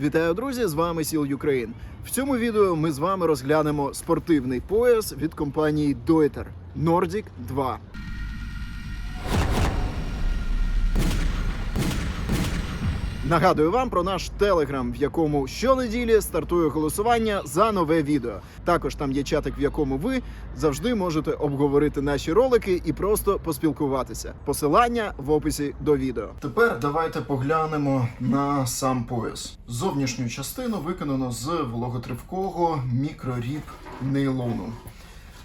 Вітаю, друзі! З вами Сіл Юкраїн В цьому відео ми з вами розглянемо спортивний пояс від компанії Deuter Nordic 2. Нагадую вам про наш телеграм, в якому щонеділі стартує голосування за нове відео. Також там є чатик, в якому ви завжди можете обговорити наші ролики і просто поспілкуватися. Посилання в описі до відео. Тепер давайте поглянемо на сам пояс. Зовнішню частину виконано з вологотривкого мікроріб нейлону.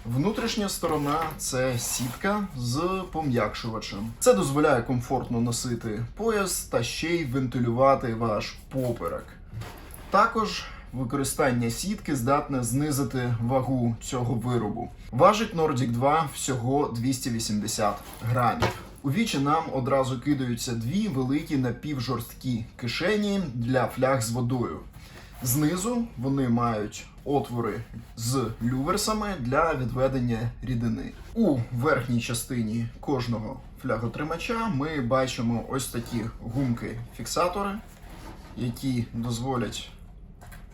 Внутрішня сторона це сітка з пом'якшувачем. Це дозволяє комфортно носити пояс та ще й вентилювати ваш поперек. Також використання сітки здатне знизити вагу цього виробу. Важить Nordic 2 всього 280 грамів. У вічі нам одразу кидаються дві великі напівжорсткі кишені для фляг з водою. Знизу вони мають отвори з люверсами для відведення рідини. У верхній частині кожного фляготримача ми бачимо ось такі гумки-фіксатори, які дозволять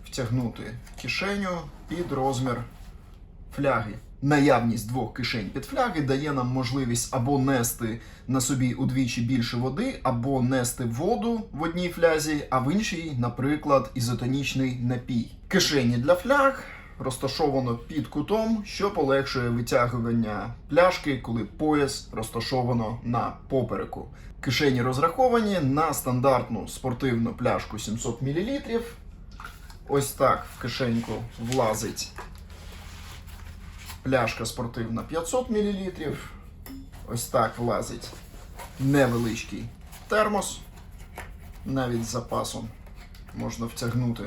втягнути кишеню під розмір фляги. Наявність двох кишень під фляги дає нам можливість або нести на собі удвічі більше води, або нести воду в одній флязі, а в іншій, наприклад, ізотонічний напій. Кишені для фляг розташовано під кутом, що полегшує витягування пляшки, коли пояс розташовано на попереку. Кишені розраховані на стандартну спортивну пляшку 700 мл. Ось так в кишеньку влазить пляшка спортивна 500 мл. Ось так влазить невеличкий термос. Навіть з запасом можна втягнути.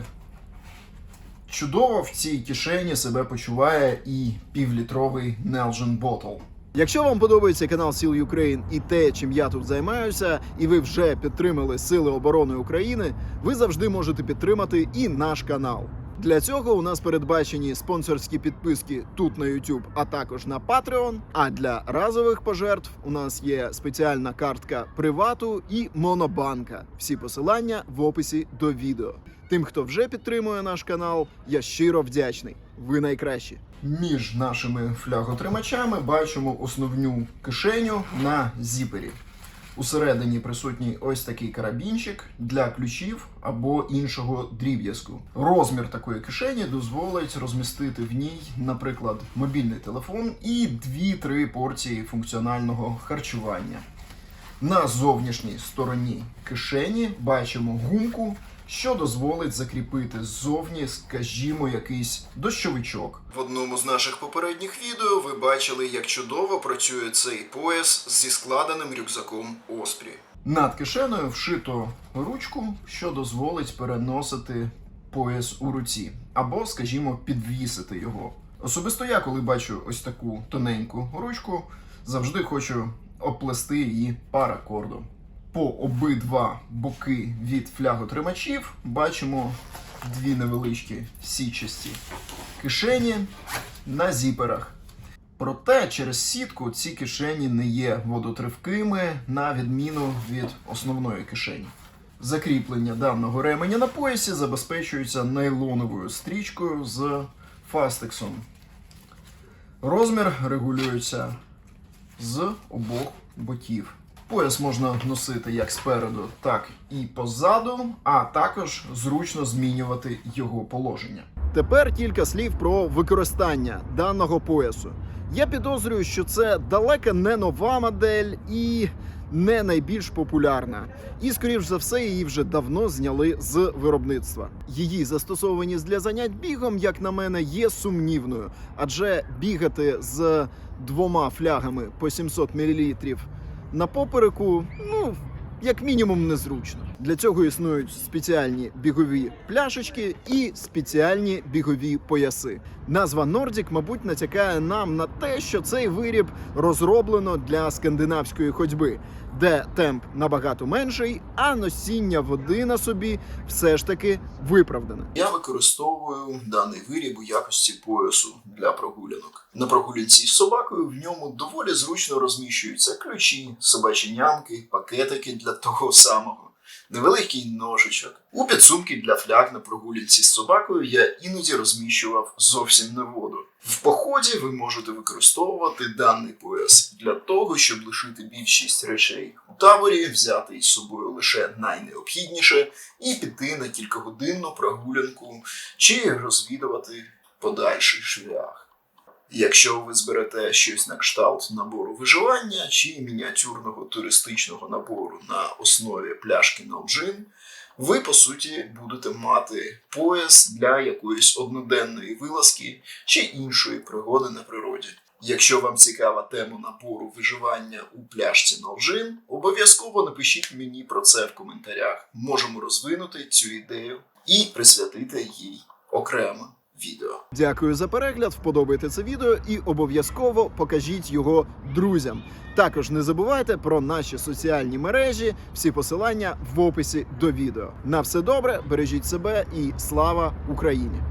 Чудово в цій кишені себе почуває і півлітровий Nelgen Bottle. Якщо вам подобається канал Сіл Ukraine і те, чим я тут займаюся, і ви вже підтримали Сили оборони України, ви завжди можете підтримати і наш канал. Для цього у нас передбачені спонсорські підписки тут на YouTube, а також на Patreon. А для разових пожертв у нас є спеціальна картка привату і монобанка. Всі посилання в описі до відео. Тим, хто вже підтримує наш канал, я щиро вдячний. Ви найкращі. Між нашими фляготримачами бачимо основну кишеню на зіпері. Усередині присутній ось такий карабінчик для ключів або іншого дріб'язку. Розмір такої кишені дозволить розмістити в ній, наприклад, мобільний телефон і 2-3 порції функціонального харчування. На зовнішній стороні кишені бачимо гумку, що дозволить закріпити ззовні, скажімо, якийсь дощовичок. В одному з наших попередніх відео ви бачили, як чудово працює цей пояс зі складеним рюкзаком Оспрі. Над кишеною вшито ручку, що дозволить переносити пояс у руці, або, скажімо, підвісити його. Особисто я, коли бачу ось таку тоненьку ручку, завжди хочу оплести її паракордом. По обидва боки від фляготримачів бачимо дві невеличкі січасті кишені на зіперах. Проте через сітку ці кишені не є водотривкими на відміну від основної кишені. Закріплення даного ременя на поясі забезпечується нейлоновою стрічкою з фастексом. Розмір регулюється з обох боків. Пояс можна носити як спереду, так і позаду, а також зручно змінювати його положення. Тепер кілька слів про використання даного поясу. Я підозрюю, що це далеко не нова модель і не найбільш популярна. І, скоріш за все, її вже давно зняли з виробництва. Її застосованість для занять бігом, як на мене, є сумнівною, адже бігати з двома флягами по 700 мл на попереку, ну, як мінімум, незручно. Для цього існують спеціальні бігові пляшечки і спеціальні бігові пояси. Назва Nordic, мабуть, натякає нам на те, що цей виріб розроблено для скандинавської ходьби, де темп набагато менший, а носіння води на собі все ж таки виправдане. Я використовую даний виріб у якості поясу для прогулянок. На прогулянці з собакою в ньому доволі зручно розміщуються ключі, собачі нямки, пакетики для того самого. невеликий ножичок. У підсумки для фляг на прогулянці з собакою я іноді розміщував зовсім не воду. В поході ви можете використовувати даний пояс для того, щоб лишити більшість речей у таборі, взяти із собою лише найнеобхідніше і піти на кількагодинну прогулянку чи розвідувати подальший шлях. Якщо ви зберете щось на кшталт набору виживання чи мініатюрного туристичного набору на основі пляшки Налджин, ви по суті будете мати пояс для якоїсь одноденної вилазки чи іншої пригоди на природі. Якщо вам цікава тема набору виживання у пляшці Налджин, обов'язково напишіть мені про це в коментарях. Можемо розвинути цю ідею і присвятити їй окремо відео. Дякую за перегляд. Вподобайте це відео і обов'язково покажіть його друзям. Також не забувайте про наші соціальні мережі. Всі посилання в описі до відео. На все добре, бережіть себе і слава Україні!